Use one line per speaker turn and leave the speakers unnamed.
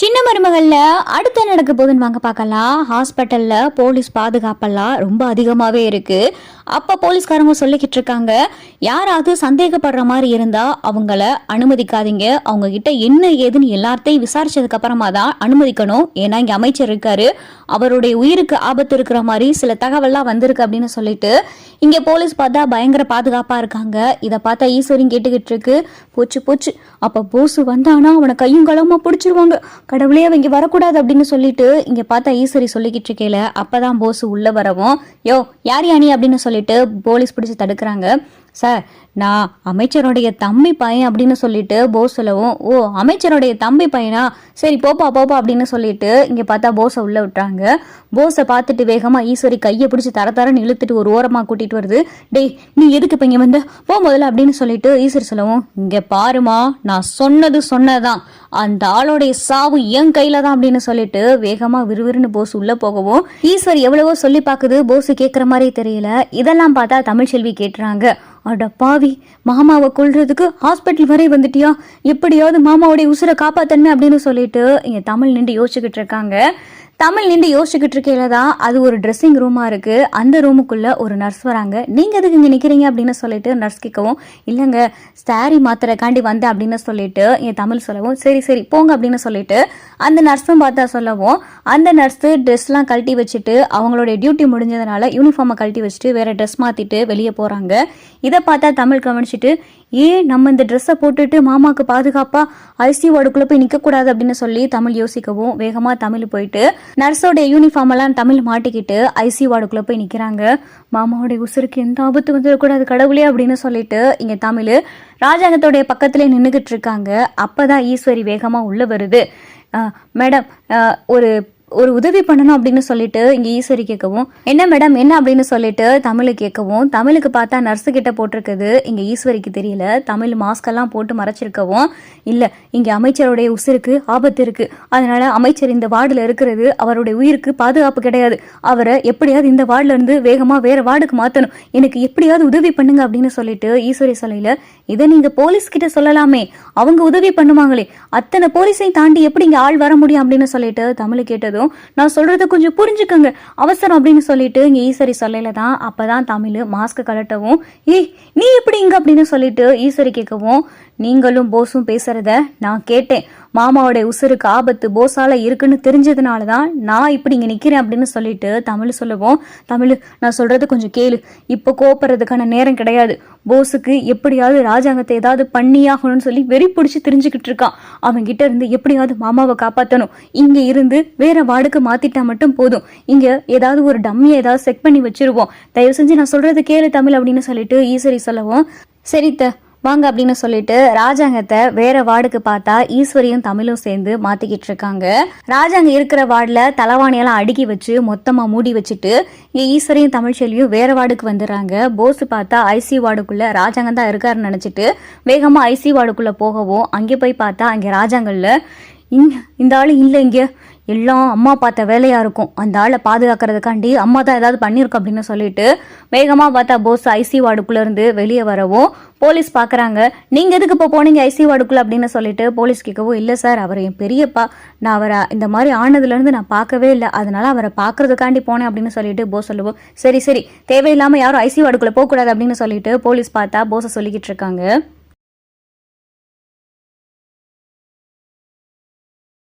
சின்ன மருமகளில் அடுத்த நடக்க போகுதுன்னு வாங்க பார்க்கலாம். ஹாஸ்பிட்டலில் போலீஸ் பாதுகாப்பெல்லாம் ரொம்ப அதிகமாகவே இருக்குது அப்போ போலீஸ்காரங்க சொல்லிக்கிட்டு இருக்காங்க யாராவது சந்தேகப்படுற மாதிரி இருந்தா அவங்கள அனுமதிக்காதீங்க. அவங்க கிட்ட என்ன ஏதுன்னு எல்லாத்தையும் விசாரிச்சதுக்கு அப்புறமா தான் அனுமதிக்கணும். ஏன்னா இங்க அமைச்சர் இருக்காரு. அவருடைய உயிருக்கு ஆபத்து இருக்கிற மாதிரி சில தகவல்லாம் வந்திருக்கு அப்படின்னு சொல்லிட்டு இங்க போலீஸ் பார்த்தா பயங்கர பாதுகாப்பா இருக்காங்க. இதை பார்த்தா ஈஸ்வரியும் கேட்டுக்கிட்டு இருக்கு. போச்சு போச்சு. அப்ப போசு வந்தானா அவனை கையும் களமா பிடிச்சிருவாங்க. கடவுளே அவங்க வரக்கூடாது அப்படின்னு சொல்லிட்டு இங்க பார்த்தா ஈஸ்வரி சொல்லிக்கிட்டு இருக்கேல அப்பதான் போசு உள்ள வரவும் யோ யார் யானி அப்படின்னு சொல்லி சொல்லிட்டு போலீஸ் பிடிச்சி தடுக்கிறாங்க. சார் நான் அமைச்சருடைய தம்பி பையன் அப்படின்னு சொல்லிட்டு போஸ் சொல்லவும் ஓ அமைச்சருடைய தம்பி பையனா? சரி போப்பா போப்பா அப்படின்னு சொல்லிட்டு இங்கே பார்த்தா போஸை உள்ளே விட்டுறாங்க. போஸை பார்த்துட்டு வேகமாக ஈஸ்வரி கையை பிடிச்சி தர தரன்னு இழுத்துட்டு ஒரு ஓரமாக கூட்டிகிட்டு வருது. டேய் நீ எதுக்கு இப்போ இங்கே வந்த? போ முதல்ல அப்படின்னு சொல்லிட்டு ஈஸ்வரி சொல்லவும் இங்கே பாருமா நான் சொன்னது சொன்னதான் அந்த ஆளோடைய சாவு என் கையில தான் அப்படின்னு சொல்லிட்டு வேகமா விறுவிறுன்னு போஸ் உள்ள போகவும் ஈஸ்வர் எவ்வளவோ சொல்லி பாக்குது போஸ் கேக்குற மாதிரி தெரியல. இதெல்லாம் பார்த்தா தமிழ்ச்செல்வி கேட்டுறாங்க. அட பாவி மாமாவை கொள்றதுக்கு ஹாஸ்பிட்டல் வரை வந்துட்டியா? எப்படியாவது மாமாவுடைய உசுரை காப்பாத்தன்மை அப்படின்னு சொல்லிட்டு இங்க தமிழ் நின்று யோசிச்சுக்கிட்டு இருக்காங்க. தமிழ் நின்று யோசிச்சுக்கிட்டு இருக்கையில தான் அது ஒரு ட்ரெஸ்ஸிங் ரூமாக இருக்குது அந்த ரூமுக்குள்ளே ஒரு நர்ஸ் வராங்க. நீங்கள் எதுக்கு இங்கே நிற்கிறீங்க அப்படின்னு சொல்லிட்டு நர்ஸ் கேட்கவும் இல்லைங்க சாரி மாத்திரக்காண்டி வந்தேன் அப்படின்னு சொல்லிட்டு என் தமிழ் சொல்லவும் சரி சரி போங்க அப்படின்னு சொல்லிட்டு அந்த நர்ஸும் பார்த்தா சொல்லவும் அந்த நர்ஸு ட்ரெஸ்லாம் கழட்டி வச்சுட்டு அவங்களோட டியூட்டி முடிஞ்சதுனால யூனிஃபார்மை கழட்டி வச்சுட்டு வேறு ட்ரெஸ் மாற்றிட்டு வெளியே போகிறாங்க இதை பார்த்தா தமிழ் கவனிச்சுட்டு ஏன் நம்ம இந்த ட்ரெஸ்ஸை போட்டுட்டு மாமாவுக்கு பாதுகாப்பாக ஐசி வார்டுக்குள்ளே போய் நிற்கக்கூடாது அப்படின்னு சொல்லி தமிழ் யோசிக்கவும் வேகமாக தமிழ் போயிட்டு நர்ஸோட யூனிஃபார்ம் எல்லாம் தமிழ் மாட்டிக்கிட்டு ஐசி வார்டுக்குள்ளே போய் நிற்கிறாங்க மாமாவுடைய உசுருக்கு எந்த ஆபத்து வந்துடக்கூடாது கடவுளே அப்படின்னு சொல்லிட்டு இங்க தமிழ் ராஜாங்கத்தோடைய பக்கத்துல நின்றுக்கிட்டு இருக்காங்க. அப்பதான் ஈஸ்வரி வேகமா உள்ள வருது. மேடம் ஒரு ஒரு உதவி பண்ணணும் அப்படின்னு சொல்லிட்டு இங்க ஈஸ்வரி கேட்கவும் என்ன மேடம் என்ன அப்படின்னு சொல்லிட்டு தமிழ் கேட்கவும் தமிழுக்கு பார்த்தா நர்ஸு கிட்ட போட்டிருக்குது. இங்க ஈஸ்வரிக்கு தெரியல. தமிழ் மாஸ்க் எல்லாம் போட்டு மறைச்சிருக்கவும். இல்ல இங்க அமைச்சருடைய உசிருக்கு ஆபத்து இருக்கு. அதனால அமைச்சர் இந்த வார்டுல இருக்கிறது அவருடைய உயிருக்கு பாதுகாப்பு கிடையாது. அவரை எப்படியாவது இந்த வார்டுல இருந்து வேகமா வேற வார்டுக்கு மாத்தணும். எனக்கு எப்படியாவது உதவி பண்ணுங்க அப்படின்னு சொல்லிட்டு ஈஸ்வரி சொல்லல இதை நீங்க போலீஸ் கிட்ட சொல்லலாமே. அவங்க உதவி பண்ணுவாங்களே. அத்தனை போலீஸையும் தாண்டி எப்படி இங்க ஆள் வர முடியும்? அப்படின்னு சொல்லிட்டு தமிழ் கேட்டதும் நான் சொல்கிறத கொஞ்சம் புரிஞ்சுக்கோங்க. அவசரம் அப்படின்னு சொல்லிட்டு இங்க ஈஸ்வரி சொல்லல தான் அப்பதான் தமிழ் மாஸ்க் கலட்டவும் ஏய் நீ எப்படி இங்க அப்படின்னு சொல்லிட்டு ஈஸ்வரி கேட்கவும். நீங்களும் போஸும் பேசுகிறத நான் கேட்டேன். மாமாவோட உசுருக்கு ஆபத்து போஸால இருக்குன்னு தெரிஞ்சதுனால தான் நான் இப்படி இங்க நிக்கிறேன் அப்படின்னு சொல்லிட்டு தமிழ் சொல்லுவோம். தமிழ் நான் சொல்றது கொஞ்சம் கேளு. இப்போ கோப்படுறதுக்கான நேரம் கிடையாது. போஸுக்கு எப்படியாவது ராஜாங்கத்தை ஏதாவது பண்ணியாகணும்னு சொல்லி வெறி பிடிச்சி தெரிஞ்சுக்கிட்டு இருக்கான். அவன் கிட்ட இருந்து எப்படியாவது மாமாவை காப்பாற்றணும் இங்கே இருந்து வேற வார்டுக்கு மாத்திட்டா மட்டும் போதும். இங்கே ஏதாவது ஒரு டம்மியை ஏதாவது செக் பண்ணி வச்சிருவோம். தயவு செஞ்சு நான் சொல்றது கேளு தமிழ் அப்படின்னு சொல்லிட்டு ஈஸ்வரி சொல்லவும். சரித்த வாங்க அப்படின்னு சொல்லிட்டு ராஜாங்கத்தை வேற வார்டுக்கு பார்த்தா ஈஸ்வரியும் தமிழும் சேர்ந்து மாத்திக்கிட்டு இருக்காங்க. ராஜாங்க இருக்கிற வார்டில் தலைவாணியெல்லாம் அடுக்கி வச்சு மொத்தமா மூடி வச்சுட்டு இங்க ஈஸ்வரியும் தமிழ்ச்செல்வியும் வேற வார்டுக்கு வந்துடுறாங்க. போஸ் பார்த்தா ஐசி வார்டுக்குள்ள ராஜாங்கம் தான் இருக்காருன்னு நினைச்சிட்டு வேகமா ஐசி வார்டுக்குள்ள போகவும் அங்கே போய் பார்த்தா அங்கே ராஜாங்கல்ல இந்த ஆள் இல்லை இங்கே. எல்லாம் அம்மா பார்த்த வேலையாக இருக்கும். அந்த ஆளை பாதுகாக்கிறதுக்காண்டி அம்மா தான் ஏதாவது பண்ணியிருக்கோம் அப்படின்னு சொல்லிட்டு வேகமாக பார்த்தா போஸ் ஐசி வார்டுக்குள்ளேருந்து வெளியே வரவும் போலீஸ் பார்க்குறாங்க நீங்கள் எதுக்கு இப்போ போனீங்க ஐசி வார்டுக்குள்ள அப்படின்னு சொல்லிட்டு போலீஸ் கேட்கவும் இல்லை சார் அவர் என் பெரியப்பா. நான் அவரை இந்த மாதிரி ஆனதுலேருந்து நான் பார்க்கவே இல்லை. அதனால அவரை பார்க்கறதுக்காண்டி போனேன் அப்படின்னு சொல்லிட்டு போஸ் சொல்லுவோம் சரி சரி. தேவையில்லாமல் யாரும் ஐசி வார்டுக்குள்ளே போகக்கூடாது அப்படின்னு சொல்லிட்டு போலீஸ் பார்த்தா போஸை சொல்லிக்கிட்டு இருக்காங்க.